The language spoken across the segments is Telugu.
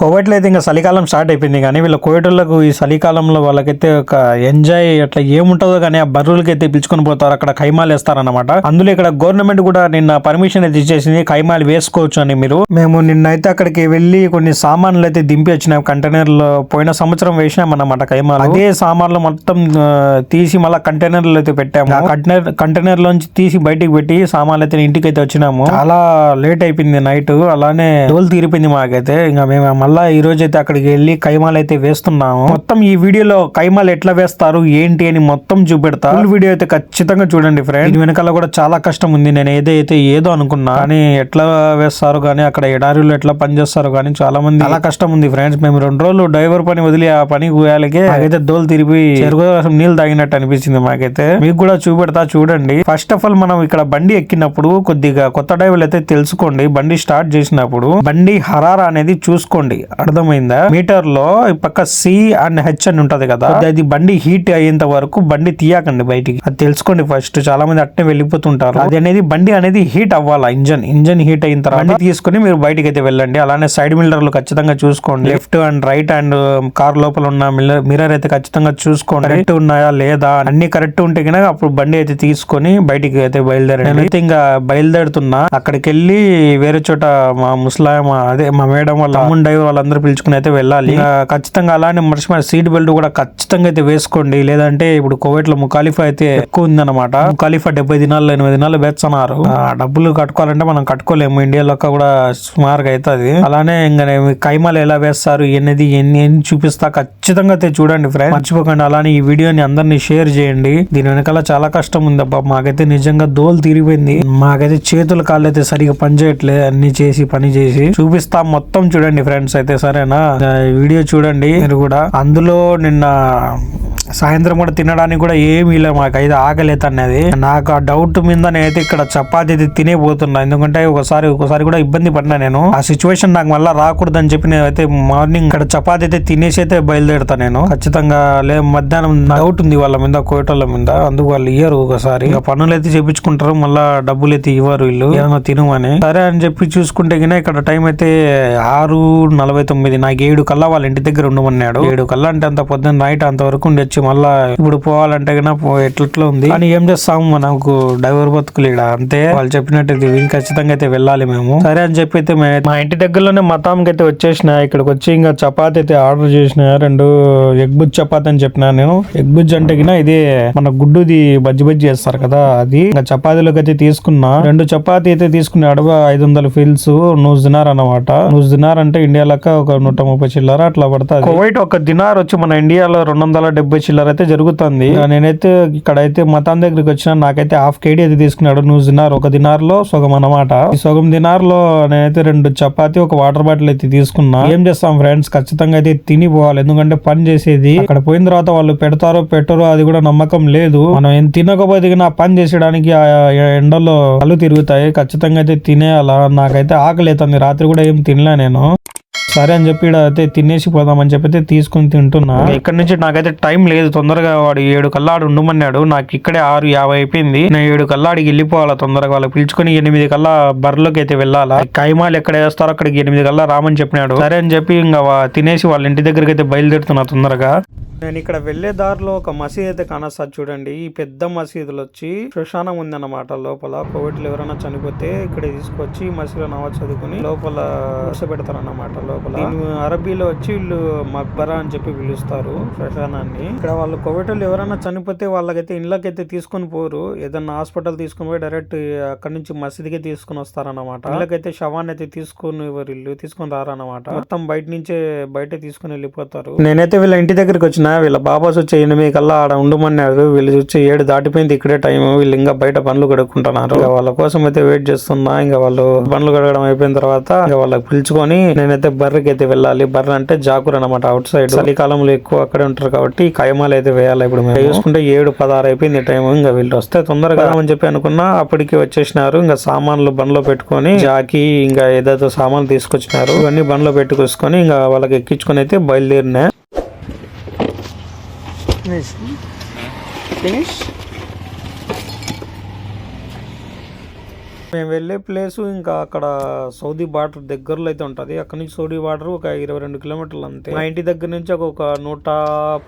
కోవిడ్లో అయితే ఇంకా చలికాలం స్టార్ట్ అయిపోయింది. కానీ వీళ్ళ కోవిడ్లకు ఈ చలికాలంలో వాళ్ళకైతే ఒక ఎంజాయ్ అట్లా ఏముంటుందో కానీ ఆ బర్రులకి అయితే పిలుచుకొని పోతారు. అక్కడ కైమాలు వేస్తారనమాట అందులో ఇక్కడ గవర్నమెంట్ కూడా నిన్న పర్మిషన్ అయితే ఇచ్చేసింది. కైమాలు వేసుకోవచ్చు అని మీరు. మేము నిన్న అయితే అక్కడికి వెళ్ళి కొన్ని సామాన్లు అయితే దింపి వచ్చినాం. కంటైనర్లో పోయిన సంవత్సరం వేసినాం అన్నమాట కైమాలు అదే సామాన్లు మొత్తం తీసి మళ్ళీ కంటైనర్లు అయితే పెట్టాము. కంటైనర్ కంటైనర్ లోంచి తీసి బయటికి పెట్టి సామాన్లు అయితే ఇంటికి అయితే వచ్చినాము. చాలా లేట్ అయిపోయింది నైట్. అలానే డోల్ తీరిపోయింది మాకైతే. ఇంకా మేము మళ్ళీ ఈ రోజు అయితే అక్కడికి వెళ్ళి కైమాలు అయితే వేస్తున్నాము. మొత్తం ఈ వీడియోలో కైమాలు ఎట్లా వేస్తారు ఏంటి అని మొత్తం చూపెడతా. ఫుల్ వీడియో అయితే ఖచ్చితంగా చూడండి ఫ్రెండ్ వెనకాల కూడా చాలా కష్టం ఉంది. నేను ఏదైతే ఏదో అనుకున్నా కానీ ఎట్లా వేస్తారు కానీ అక్కడ ఎడారిలో ఎట్లా పని చేస్తారు కానీ చాలా మంది చాలా కష్టం ఉంది ఫ్రెండ్స్ మేము రెండు రోజులు డ్రైవర్ పని వదిలి ఆ పని కూయాలకే నాకైతే దోలు తిరిగి చెరుకు నీళ్ళు తాగినట్టు అనిపించింది మాకైతే. మీకు కూడా చూపెడతా చూడండి. ఫస్ట్ ఆఫ్ ఆల్ మనం ఇక్కడ బండి ఎక్కినప్పుడు కొద్దిగా కొత్త డ్రైవర్లు అయితే తెలుసుకోండి. బండి స్టార్ట్ చేసినప్పుడు బండి హరారా అనేది చూసుకోండి. అర్థమైందా? మీటర్లో ఈ పక్క సి అండ్ హెచ్ అని ఉంటది కదా. అది బండి హీట్ అయ్యేంత వరకు బండి తీయకండి బయటికి. అది తెలుసుకోండి ఫస్ట్. చాలా మంది అట్నే వెళ్ళిపోతుంటారు. అది అనేది బండి అనేది హీట్ అవ్వాలా? ఇంజన్. ఇంజన్ హీట్ అయిన తర్వాత బండి తీసుకుని మీరు బయటికి అయితే వెళ్ళండి. అలానే సైడ్ మిల్లర్లు ఖచ్చితంగా చూసుకోండి. Left and right and car లోపల ఉన్న మిల్లర్ మిర్రర్ అయితే ఖచ్చితంగా చూసుకోండి. కరెక్ట్. ఉన్నాయా లేదా? అన్ని కరెక్ట్ ఉంటే కనుక అప్పుడు బండి అయితే తీసుకొని బయటికి అయితే బయలుదేరండి నేనైతే ఇంకా బయలుదేరుతున్నా. అక్కడికి వెళ్ళి వేరే చోట మా ముస్లాం అదే మా మేడం వాళ్ళ అమ్మున్ లేదు వాళ్ళందరూ పిలుచుకుని అయితే వెళ్ళాలి. ఖచ్చితంగా అలానే మర్చిపోయిన సీట్ బెల్ట్ కూడా ఖచ్చితంగా అయితే వేసుకోండి. లేదంటే ఇప్పుడు కోవిడ్లో ముఖాలిఫా అయితే ఎక్కువ ఉందన్నమాట. ముఖాలిఫా డెబ్బై దినాలు ఎనిమిది దినాలు వేస్తున్నారు. ఆ డబ్బులు కట్టుకోవాలంటే మనం కట్టుకోలేము. ఇండియాలో కూడా సుమారుగా అవుతుంది. అలానే ఇంకా కైమాలు ఎలా వేస్తారు ఎన్నది ఎన్ని ఎన్ని చూపిస్తా ఖచ్చితంగా అయితే చూడండి ఫ్రెండ్ మర్చిపోకండి. అలానే ఈ వీడియోని అందరినీ షేర్ చేయండి. దీని వెనకాల చాలా కష్టం ఉంది అబ్బా మాకైతే నిజంగా దోలు తిరిగిపోయింది మాకైతే చేతులు కాళ్ళు అయితే సరిగా పని చేయట్లేదు అన్ని చేసి పని చేసి చూపిస్తా మొత్తం చూడండి ఫ్రెండ్స్ అయితే సరేనా? వీడియో చూడండి మీరు కూడా. అందులో నిన్న సాయంత్రం కూడా తినడానికి కూడా ఏమీ లేదు మాకు. అయితే ఆకలేదు అనేది నాకు ఆ డౌట్ మీద నేనైతే ఇక్కడ చపాతి అయితే తినేపోతున్నా ఎందుకంటే ఒకసారి ఒకసారి కూడా ఇబ్బంది పడినా నేను. ఆ సిచ్యువేషన్ నాకు మళ్ళీ రాకూడదని చెప్పి నేనైతే మార్నింగ్ ఇక్కడ చపాతి అయితే తినేసి అయితే బయలుదేరుతా నేను. ఖచ్చితంగా లే మధ్యాహ్నం డౌట్ ఉంది వాళ్ళ మీద కోయటోళ్ళ మీద. అందుకు వాళ్ళు ఇయ్యరు ఒకసారి. ఇక పనులు అయితే చేపించుకుంటారు. మళ్ళీ డబ్బులు అయితే ఇవ్వరు వీళ్ళు. ఏదైనా తినమని. సరే అని చెప్పి చూసుకుంటే గిన ఇక్కడ టైం అయితే ఆరు నలభై తొమ్మిది. నాకు ఏడు కల్లా వాళ్ళ ఇంటి దగ్గర ఉండమన్నాడు. ఏడు కల్లా అంటే అంత పొద్దున్న నైట్ అంతవరకు ఉండొచ్చు. ఉండొచ్చు మళ్ళా ఇప్పుడు పోవాలంటే కన్నా పో- ఉంది? కానీ ఏం చేస్తాము మనకు డ్రైవర్ బతుకులు ఇక్కడ అంతే. వాళ్ళు చెప్పినట్టు ఇది ఖచ్చితంగా అయితే వెళ్ళాలి మేము. సరే అని చెప్పి అయితే మా ఇంటి దగ్గరలోనే మతాంకి అయితే వచ్చేసిన. ఇక్కడికి వచ్చి ఇంకా చపాతి అయితే ఆర్డర్ చేసిన. రెండు ఎగ్ బుజ్ చపాతి అని చెప్పిన నేను. ఎగ్ బుజ్ అంటే ఇది మన గుడ్డుది బజ్జి బజ్జి చేస్తారు కదా అది. ఇంకా చపాతీలోకి అయితే తీసుకున్నా. రెండు చపాతీ అయితే తీసుకున్నాడు ఐదు వందల ఫిల్స్ నూజ్ దినార్ అన్నమాట. నూజ్ దినార్ అంటే ఇండియా లెక్క ఒక నూట ముప్పై చిల్లర అట్లా పడుతుంది. కువైట్ ఒక దినార్ వచ్చి మన ఇండియాలో రెండు వందల డెబ్బై చిల్లర అయితే జరుగుతుంది. నేనైతే ఇక్కడైతే మతాన్ దగ్గరికి వచ్చిన నాకైతే హాఫ్ కేడీ అయితే తీసుకున్నాడు. నువ్వు దినార్ ఒక దినార్లో సగం అన్నమాట. ఈ సగం దినార్లో నేనైతే రెండు చపాతి ఒక వాటర్ బాటిల్ అయితే తీసుకున్నా. ఏం చేస్తాం ఫ్రెండ్స్? ఖచ్చితంగా అయితే తిని పోవాలి. ఎందుకంటే పని చేసేది అక్కడ పోయిన తర్వాత వాళ్ళు పెడతారో పెట్టరో అది కూడా నమ్మకం లేదు. మనం ఏం తినకపోతే ఆ పని చేసేయడానికి ఆ ఎండలో కళ్ళు తిరుగుతాయి. ఖచ్చితంగా అయితే తినేయాలా? నాకైతే ఆకలి అవుతుంది. రాత్రి కూడా ఏం తినలే నేను. సరే అని చెప్పి అయితే తినేసి పోదామని చెప్పి అయితే తీసుకుని తింటున్నా. ఇక్కడ నుంచి నాకైతే టైం లేదు తొందరగా వాడు ఏడు కల్లా ఆడు ఉండమన్నాడు నాకు ఇక్కడే ఆరు యాభై అయిపోయింది. నేను ఏడు కల్లా ఆడికి వెళ్ళిపోవాలా తొందరగా వాళ్ళకి పిలుచుకొని ఎనిమిది కల్లా బర్రెలోకి అయితే వెళ్ళాలా. కైమాలు ఎక్కడ వేస్తారో అక్కడికి ఎనిమిది కల్లా రామని చెప్పినాడు. సరే అని చెప్పి ఇంకా వా- తినేసి వాళ్ళ ఇంటి దగ్గరికి అయితే బయలుదేరుతున్నా తొందరగా. నేను ఇక్కడ వెళ్ళే దారిలో ఒక మసీద్ అయితే కానొస్తుంది చూడండి. ఈ పెద్ద మసీదులు వచ్చి శ్మశానం ఉందన్నమాట లోపల. కోవిడ్లు ఎవరైనా చనిపోతే ఇక్కడ తీసుకొచ్చి ఈ మసీదులో నమాజ్ చదువుకుని లోపల పెడతారన్నమాట లోపల లోపల. అరబీలో వచ్చి వీళ్ళు మక్బరా అని చెప్పి పిలుస్తారు శ్మశానాన్ని ఇక్కడ వాళ్ళు కోవిడ్లు ఎవరైనా చనిపోతే వాళ్ళకైతే ఇళ్ళకైతే తీసుకొని పోరు. ఏదన్నా హాస్పిటల్ తీసుకొని పోయి డైరెక్ట్ అక్కడ నుంచి మసీదుకే తీసుకుని వస్తారన్నమాట. వీళ్ళకైతే శవాన్ని అయితే తీసుకొని ఎవరు ఇల్లు తీసుకొని రారన్నమాట. మొత్తం బయట నుంచే బయట తీసుకుని వెళ్ళిపోతారు. నేనైతే వీళ్ళ ఇంటి దగ్గరికి వచ్చిన వీళ్ళ బాబాస్ వచ్చి ఎనిమిది కల్లా ఆడ ఉండమన్నాడు వీళ్ళు వచ్చి ఏడు దాటిపోయింది ఇక్కడే టైం వీళ్ళు ఇంకా బయట పనులు కడుక్కుంటున్నారు. వాళ్ళ కోసం అయితే వెయిట్ చేస్తున్నా. ఇంకా వాళ్ళు పనులు కడగడం అయిపోయిన తర్వాత ఇంకా వాళ్ళకి పిలుచుకొని నేనైతే బర్రెకి అయితే వెళ్ళాలి. బర్రె అంటే జాకుర్ అనమాట అవుట్ సైడ్ చలికాలంలో ఎక్కువ అక్కడే ఉంటారు కాబట్టి కైమాలు అయితే వేయాలి ఇప్పుడు మేము? చూసుకుంటే ఏడు పదహారు అయిపోయింది టైం ఇంకా వీళ్ళు వస్తే తొందరగా అని చెప్పి అనుకున్నా అప్పటికి వచ్చేసినారు. ఇంకా సామాన్లు బండ్లో పెట్టుకొని జాకి ఇంకా ఏదైతే సామాన్లు తీసుకొచ్చినారు. ఇవన్నీ బండ్లో పెట్టుకొచ్చుకొని ఇంకా వాళ్ళకి ఎక్కించుకొని అయితే బయలుదేరినా. Finish. మేము వెళ్ళే ప్లేస్ ఇంకా అక్కడ సౌదీ బార్డర్ దగ్గరలో అయితే ఉంటది. అక్కడ నుంచి సౌదీ బార్డర్ ఒక ఇరవై రెండు కిలోమీటర్లు అంతే. మా ఇంటి దగ్గర నుంచి ఒక- నూట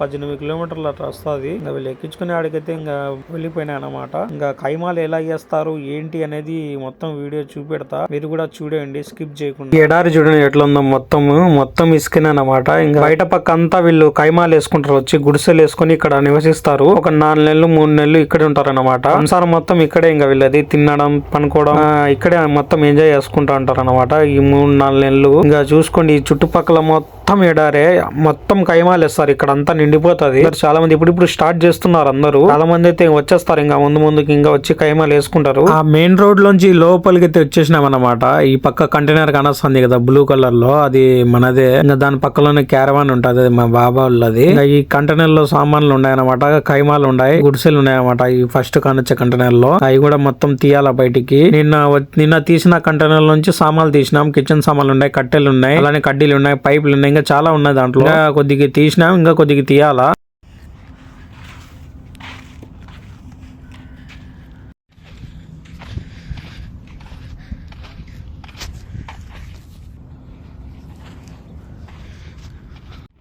పద్దెనిమిది కిలోమీటర్లు అట్లా వస్తుంది. ఇంకా వీళ్ళు ఎక్కించుకునే ఆడికైతే ఇంకా వెళ్ళిపోయినాయి అనమాట ఇంకా కైమాలు ఎలా చేస్తారు ఏంటి అనేది మొత్తం వీడియో చూపెడతా. మీరు కూడా చూడండి స్కిప్ చేయకుండా. ఎడారి చూడండి ఎట్లా ఉందో మొత్తం మొత్తం ఇసుకనే అనమాట ఇంకా బయట పక్క అంతా వీళ్ళు కైమాలు వేసుకుంటారు. వచ్చి గుడిసెలు వేసుకొని ఇక్కడ నివసిస్తారు. ఒక నాలుగు నెలలు మూడు నెలలు ఇక్కడే ఉంటారు అనమాట సంసారం మొత్తం ఇక్కడే ఇంకా వీళ్ళది. తినడం పనుకోవడం ఇక్కడే మొత్తం ఎంజాయ్ చేసుకుంటా ఉంటారు అనమాట ఈ మూడు నాలుగు నెలలు. ఇంకా చూసుకోండి ఈ చుట్టుపక్కల మొత్తం ఎడారే. మొత్తం కైమాలు వేస్తారు ఇక్కడ అంతా నిండిపోతుంది. చాలా మంది ఇప్పుడు ఇప్పుడు స్టార్ట్ చేస్తున్నారు అందరూ. చాలా మంది అయితే వచ్చేస్తారు. ఇంకా ముందు ముందుకి ఇంకా వచ్చి కైమాలు వేసుకుంటారు. ఆ మెయిన్ రోడ్ లోంచి లోపలికి అయితే వచ్చేసినాం అనమాట ఈ పక్క కంటైనర్ కనొస్తుంది కదా బ్లూ కలర్లో. అది మనదే. ఇంకా దాని పక్కలోనే క్యారవాన్ ఉంటుంది. అది మా బాబా వాళ్ళది. ఈ కంటైనర్లో సామాన్లు ఉన్నాయి అనమాట కైమాలు ఉన్నాయి. గుడిసెలు ఉన్నాయన్నమాట. ఈ ఫస్ట్ కానొచ్చే కంటైనర్లో. అవి కూడా మొత్తం తీయాల బయటికి. నిన్న నిన్న తీసిన కంటైనర్ నుంచి సామాన్లు తీసినాం. కిచెన్ సామాన్లు ఉన్నాయి కట్టెలు ఉన్నాయి అలానే కడ్డీలు ఉన్నాయి పైపులు ఉన్నాయి ఇంకా చాలా ఉన్నాయి దాంట్లో. కొద్దిగా తీసినాం ఇంకా కొద్దిగా తీయాలా?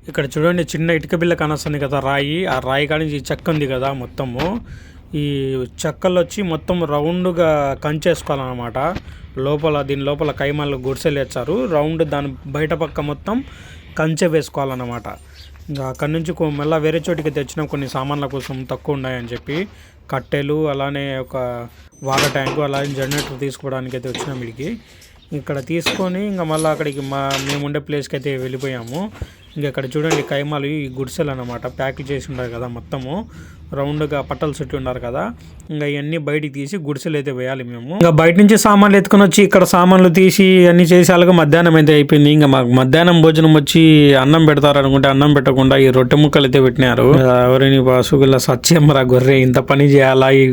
ఇక్కడ చూడండి చిన్న ఇటుక బిల్ల కానొస్తుంది కదా రాయి. ఆ రాయి కాడి నుంచి చెక్క ఉంది కదా మొత్తము. ఈ చెక్కలు వచ్చి మొత్తం రౌండ్గా కంచేసుకోవాలన్నమాట. లోపల దీని లోపల కైమాలు గుడిసెలు వేస్తారు. రౌండ్ దాని బయట పక్క మొత్తం కంచె వేసుకోవాలన్నమాట. ఇంకా అక్కడి నుంచి మళ్ళీ వేరే చోటికి తెచ్చిన కొన్ని సామాన్ల కోసం తక్కువ ఉన్నాయని చెప్పి కట్టెలు అలానే ఒక వాటర్ ట్యాంకు అలానే జనరేటర్ తీసుకోవడానికి అయితే వచ్చినాం వీడికి ఇక్కడ తీసుకొని ఇంకా మళ్ళీ అక్కడికి మా మేము ఉండే ప్లేస్కి అయితే వెళ్ళిపోయాము. ఇంకా ఇక్కడ చూడండి కైమాలు ఈ గుడిసెలు అనమాట ప్యాక్ చేసి ఉన్నారు కదా మొత్తము. రౌండ్గా పట్టలు చుట్టి ఉన్నారు కదా ఇంకా ఇవన్నీ బయటికి తీసి గుడిసెలు అయితే వేయాలి మేము. ఇంకా బయట నుంచి సామాన్లు ఎత్తుకొని వచ్చి ఇక్కడ సామాన్లు తీసి అన్ని చేసేలాగా మధ్యాహ్నం అయితే అయిపోయింది. ఇంకా మాకు మధ్యాహ్నం భోజనం వచ్చి అన్నం పెడతారు అనుకుంటే అన్నం పెట్టకుండా ఈ రొట్టె ముక్కలు అయితే పెట్టినారు. ఎవరిని పశువుల సత్యమరా గొర్రె ఇంత పని చేయాలా? ఈ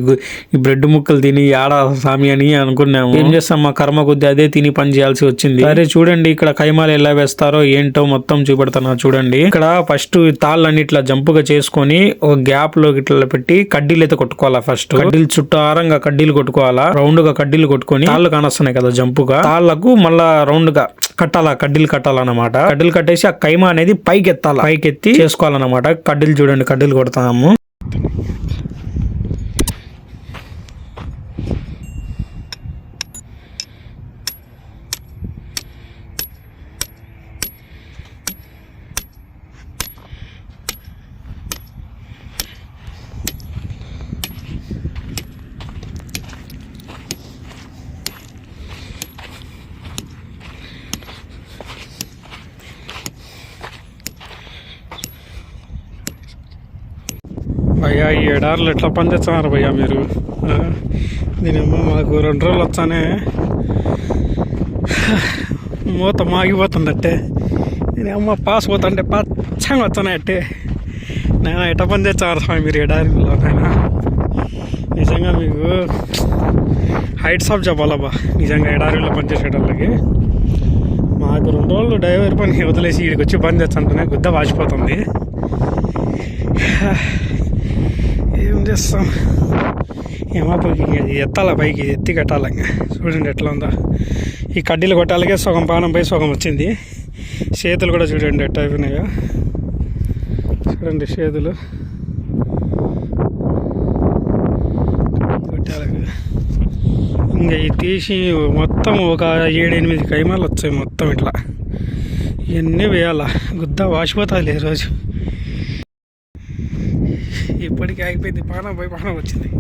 ఈ బ్రెడ్ ముక్కలు తిని ఆడ సామి అని అనుకున్నాము. ఏం చేస్తాం? మా కర్మ కొద్ది అదే తిని పని చేయాల్సి వచ్చింది. సరే చూడండి ఇక్కడ కైమాలు ఎలా వేస్తారో ఏంటో మొత్తం చూపెడతాను. చూడండి. ఇక్కడ ఫస్ట్ తాళ్ళని ఇట్లా జంపుగా చేసుకొని ఒక గ్యాప్లో ఇట్లా పెట్టి కడ్డీలు అయితే కొట్టుకోవాలా ఫస్ట్ కడ్డీలు చుట్టారంగా కడ్డీలు కొట్టుకోవాలా? రౌండ్గా కడ్డీలు కొట్టుకొని తాళ్ళు కానొస్తున్నాయి కదా జంపుగా? తాళ్ళకు మళ్ళా రౌండ్గా కట్టాలా కడ్డీలు కట్టాలన్నమాట. కడ్డీలు కట్టేసి ఆ కైమా అనేది పైకి ఎత్తాలి పైకి ఎత్తి చేసుకోవాలన్నమాట. కడ్డీలు చూడండి కడ్డీలు కొడతాము. భయ్యా ఈ ఎడార్లు ఎట్లా పనిచేస్తున్నారు భయ్యా మీరు? నేనేమో దీనేమో మాకు రెండు రోజులు వచ్చానే మూత మాగిపోతుందట్టే. నేనేమో పాస్ పోతుంటే పచ్చంగా వచ్చానట్టే నేను ఎట్ట పని చేస్తారు స్వామి మీరు ఎడారిలో నాయనా నిజంగా మీకు హైట్స్ ఆఫ్ చెప్పాలబ్బా నిజంగా ఎడారిలో పనిచేసేటోళ్ళకి. మాకు రెండు రోజులు డ్రైవర్ పని వదిలేసి ఇక్కడికి వచ్చి పని చేస్తుంటేనే గుద్ద వాచిపోతుంది. చేస్తాం ఏమో పైకి ఎత్తాల పైకి ఎత్తి కట్టాలి ఇంకా చూడండి ఎట్లా ఉందో. ఈ కడ్డీలు కొట్టాలకే సగం పానం పై సగం వచ్చింది. చేతులు కూడా చూడండి ఎట్లా అయిపోయినాయో. చూడండి చేతులు. కొట్టాలి ఇంకా ఇది తీసి మొత్తం ఒక ఏడెనిమిది కైమాలు వచ్చాయి మొత్తం ఇట్లా. ఇవన్నీ వేయాలా? గుద్ద వాసిపోతుంది రోజు. ఇప్పటికీ ఆగిపోయింది. పానం పోయి పానం వచ్చింది.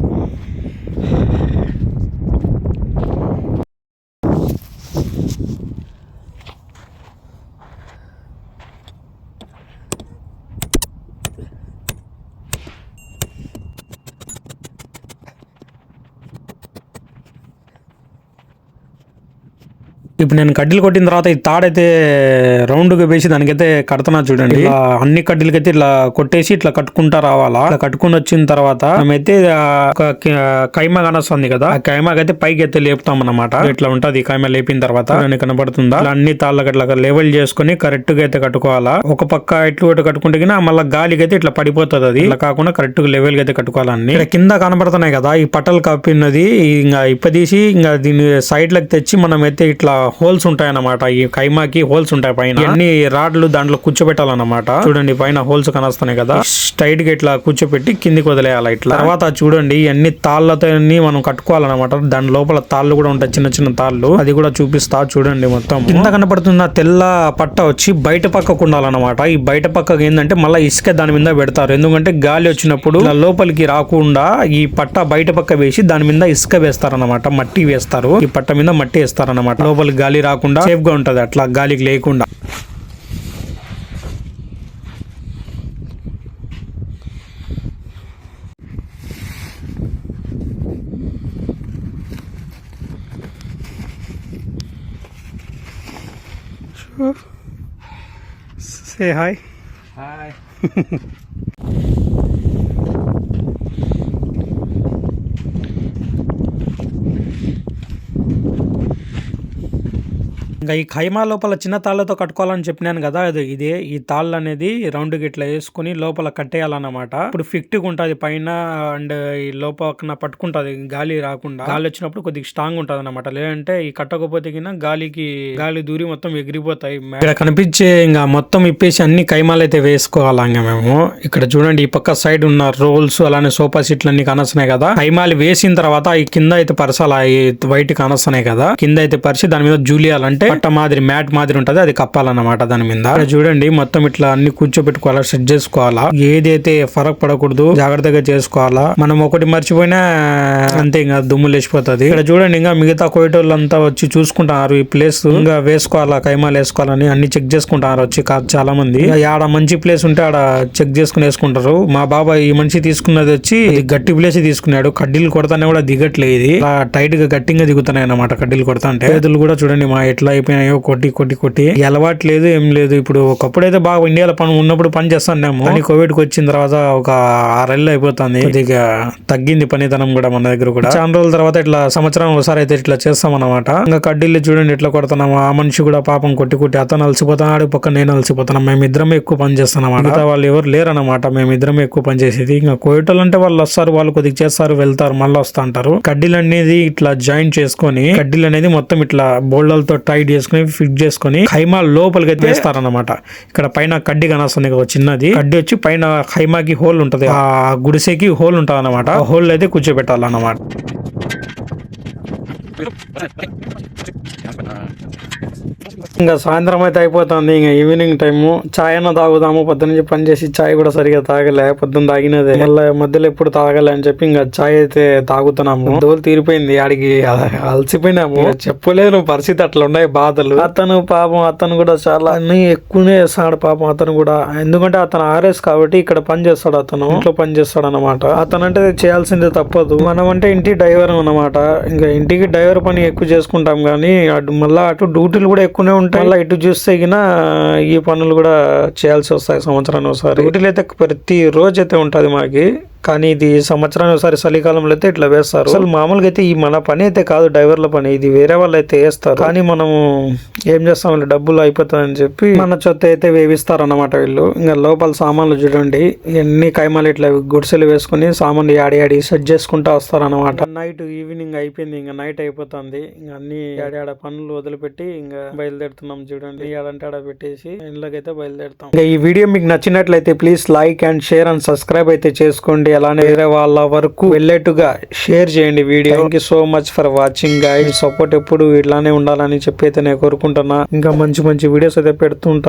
ఇప్పుడు నేను కడ్డీలు కొట్టిన తర్వాత ఈ తాడైతే రౌండ్గా వేసి దానికైతే కడుతున్నా చూడండి. ఇలా అన్ని కడ్డీలకైతే ఇట్లా కొట్టేసి ఇట్లా కట్టుకుంటా రావాలా? ఇట్లా కట్టుకుని వచ్చిన తర్వాత మేమైతే కైమ కానొస్తుంది కదా ఆ కైమాకైతే పైకి అయితే లేపుతాం అన్నమాట ఇట్లా ఉంటది కైమ లేపిన తర్వాత కనబడుతుందా? ఇలా అన్ని తాళ్ళకి ఇట్లా లెవెల్ చేసుకుని కరెక్ట్గా అయితే కట్టుకోవాలా? ఒక పక్క ఇట్లు ఇటు కట్టుకుంటే మళ్ళీ గాలికి అయితే ఇట్లా పడిపోతుంది అది. ఇట్లా కాకుండా కరెక్ట్గా లెవెల్గా అయితే కట్టుకోవాలని ఇక్కడ కింద కనబడుతున్నాయి కదా ఈ పట్టలు కప్పినది ఇంకా ఇప్పదీసి ఇంకా దీని సైడ్లకు తెచ్చి మనం అయితే ఇట్లా హోల్స్ ఉంటాయి అన్నమాట ఈ కైమాకి హోల్స్ ఉంటాయి పైన. అన్ని రాడ్లు దాంట్లో కూర్చోబెట్టాలన్నమాట. చూడండి పైన హోల్స్ కనొస్తున్నాయి కదా. స్ట్రైట్గా ఇట్లా కూర్చోపెట్టి కిందికి వదిలేయాలి ఇట్లా. తర్వాత చూడండి అన్ని తాళ్ళతో మనం కట్టుకోవాలన్నమాట. దాని లోపల తాళ్ళు కూడా ఉంటాయి చిన్న చిన్న తాళ్ళు. అది కూడా చూపిస్తా చూడండి మొత్తం. కింద కనపడుతున్న తెల్ల పట్ట వచ్చి బయట పక్కకు ఉండాలన్నమాట. ఈ బయట పక్కకు ఏంటంటే మళ్ళీ ఇసుక దాని మీద పెడతారు. ఎందుకంటే గాలి వచ్చినప్పుడు లోపలికి రాకుండా ఈ పట్ట బయట పక్క వేసి దాని మీద ఇసుక వేస్తారన్నమాట. మట్టి వేస్తారు. ఈ పట్ట మీద మట్టి వేస్తారన్నమాట. లోపలికి గాలి రాకుండా సేఫ్గా ఉంటది అట్లా గాలికి లేకుండా సే హాయ్ Hi. ఇంకా ఈ ఖైమా లోపల చిన్న తాళ్ళతో కట్టుకోవాలని చెప్పినాను కదా అది ఇదే ఈ తాళ్ళు అనేది రౌండ్ గిట్లా వేసుకుని లోపల కట్టేయాలన్నమాట. ఇప్పుడు ఫిట్గా పైన అండ్ ఈ లోపల పట్టుకుంటది గాలి రాకుండా. గాలి వచ్చినప్పుడు కొద్దిగా స్ట్రాంగ్ ఉంటుంది అనమాట లేదంటే ఈ కట్టకపోతే కింద గాలికి గాలి దూరి మొత్తం ఎగిరిపోతాయి. ఇక్కడ కనిపించే ఇంకా మొత్తం ఇప్పేసి అన్ని కైమాలు అయితే వేసుకోవాలా ఇంకా మేము. ఇక్కడ చూడండి ఈ పక్క సైడ్ ఉన్న రోల్స్ అలానే సోఫా సీట్లు అన్ని కానొస్తున్నాయి కదా. కైమాలు వేసిన తర్వాత ఈ కింద అయితే పరసాల వైట్ కానొస్తున్నాయి కదా. కింద అయితే పరిచి దాని మీద జూలియాలంటే పట్ట మాదిరి మ్యాట్ మాదిరి ఉంటది అది కప్పాలన్నమాట దాని మీద. చూడండి మొత్తం ఇట్లా అన్ని కూర్చోబెట్టుకోవాలా సెట్ చేసుకోవాలా. ఏదైతే ఫరక్ పడకూడదు జాగ్రత్తగా చేసుకోవాలా. మనం ఒకటి మర్చిపోయినా అంతే ఇంకా దుమ్ము లేచిపోతుంది. ఇక్కడ చూడండి ఇంకా మిగతా కోయటోళ్ళంతా వచ్చి చూసుకుంటున్నారు ఈ ప్లేస్ ఇంకా వేసుకోవాలా కైమాలు వేసుకోవాలని అన్ని చెక్ చేసుకుంటున్నారు వచ్చి చాలా మంది ఆడ మంచి ప్లేస్ ఉంటే ఆడ చెక్ చేసుకుని వేసుకుంటారు. మా బాబాయ్ ఈ మనిషి తీసుకున్నది వచ్చి గట్టి ప్లేస్ తీసుకున్నాడు. కడ్డీలు కొడతానే కూడా దిగట్లేదు. ఇది టైట్గా గట్టిగా దిగుతున్నాయి అన్నమాట కడ్డీలు కొడతా అంటే. కూడా చూడండి మా ఎట్లా అయిపోయినాయో కొట్టి కొట్టి కొట్టి. అలవాటు లేదు ఏం లేదు. ఇప్పుడు ఒకప్పుడైతే బాగా ఇండియాలో పని ఉన్నప్పుడు పని చేస్తున్నాము కానీ కోవిడ్కి వచ్చిన తర్వాత ఒక ఆరేళ్ళు అయిపోతుంది. కొద్దిగా తగ్గింది పనితనం కూడా మన దగ్గర కూడా. చాలా రోజుల తర్వాత ఇట్లా సంవత్సరం ఒకసారి అయితే ఇట్లా చేస్తాం అన్నమాట ఇంకా కడ్డీలు చూడండి ఇట్లా కొడుతున్నాము. ఆ మనిషి కూడా పాపం కొట్టి కొట్టి అతను అలసిపోతున్నాడు పక్క నేను అలసిపోతున్నాం. మేమిద్దరం ఎక్కువ పని చేస్తున్నాం మిగతా వాళ్ళు ఎవరు లేరు మేము మేమిద్దరం ఎక్కువ పని చేసేది. ఇంకా కోయటోళ్ళు అంటే వాళ్ళు వస్తారు వాళ్ళు కొద్దిగా చేస్తారు వెళ్తారు మళ్ళీ వస్తా అంటారు. కడ్డీలు అనేది ఇట్లా జాయింట్ చేసుకొని కడ్డీలు అనేది మొత్తం ఇట్లా బోల్డలతో టైట్ చేసుకొని ఫిట్ చేసుకొని ఖైమా లోపలికి అయితే వేస్తారన్నమాట ఇక్కడ పైన కడ్డీ కనొస్తుంది కదా చిన్నది. కడ్డీ వచ్చి పైన ఖైమాకి హోల్ ఉంటది. ఆ గుడిసెకి హోల్ ఉంటది అనమాట హోల్ అయితే కూర్చోబెట్టాలన్నమాట. ఇంకా సాయంత్రం అయితే అయిపోతుంది. ఇంకా ఈవినింగ్ టైము చాయ్ అన్న తాగుదాము. పొద్దునుంచి పని చేసి చాయ్ కూడా సరిగా తాగలే. పొద్దున్న తాగినదే. మళ్ళీ మధ్యలో ఎప్పుడు తాగలే అని చెప్పి ఇంకా చాయ్ అయితే తాగుతున్నాము. దోలు తీరిపోయింది. ఆడికి అలసిపోయినాము. చెప్పలేను పరిస్థితి అట్లా ఉన్నాయి బాధలు. అతను పాపం అతను కూడా చాలా అన్ని ఎక్కువనే చేస్తాడు పాపం అతను కూడా. ఎందుకంటే అతను ఆర్ఎస్ కాబట్టి ఇక్కడ పని చేస్తాడు అతను. ఇంట్లో పని చేస్తాడు అనమాట అతను అంటే చేయాల్సిందే తప్పదు. మనం అంటే ఇంటి డ్రైవర్ అనమాట ఇంకా ఇంటికి డ్రైవర్ పని ఎక్కువ చేసుకుంటాం కానీ అటు అటు డ్యూటీలు కూడా ఎక్కువనే ఉంటాయి. మళ్ళీ ఇటు చూస్తే గిన ఈ పనులు కూడా చేయాల్సి వస్తాయి సంవత్సరానికి ఒకసారి. డ్యూటీలు అయితే ప్రతి రోజు అయితే ఉంటది మాకి. కానీ ఇది సంవత్సరానికి ఒకసారి చలికాలంలో అయితే ఇట్లా వేస్తారు. అసలు మామూలుగా అయితే ఈ మన పని అయితే కాదు డ్రైవర్ల పని ఇది వేరే వాళ్ళు అయితే వేస్తారు. కానీ మనము ఏం చేస్తాం డబ్బులు అయిపోతుందని చెప్పి మన చెత్త అయితే వేవిస్తారు అన్నమాట వీళ్ళు. ఇంకా లోపల సామాన్లు చూడండి ఎన్ని కైమాలు ఇట్లా గుడిసెలు వేసుకుని సామాన్లు యాడి యాడి సెట్ చేసుకుంటా వస్తారు అనమాట నైట్ ఈవినింగ్ అయిపోయింది ఇంకా నైట్ అయిపోతుంది. ఇంకా అన్ని యాడ పనులు వదిలిపెట్టి ఇంకా బయలుదేరుతున్నాం చూడండి. ఆడంటాడ ఆడ పెట్టేసి అయితే బయలుదేరుతాం. ఇంకా ఈ వీడియో మీకు నచ్చినట్లయితే please like and share and subscribe అయితే చేసుకోండి. అలానే వేరే వాళ్ళ వరకు వెళ్ళేట్టుగా షేర్ చేయండి video. Thank you so much for watching guide support ఎప్పుడు ఇట్లానే ఉండాలని చెప్పి అయితే నేను కోరుకుంటున్నా. ఇంకా మంచి మంచి వీడియోస్ అయితే పెడుతుంటా.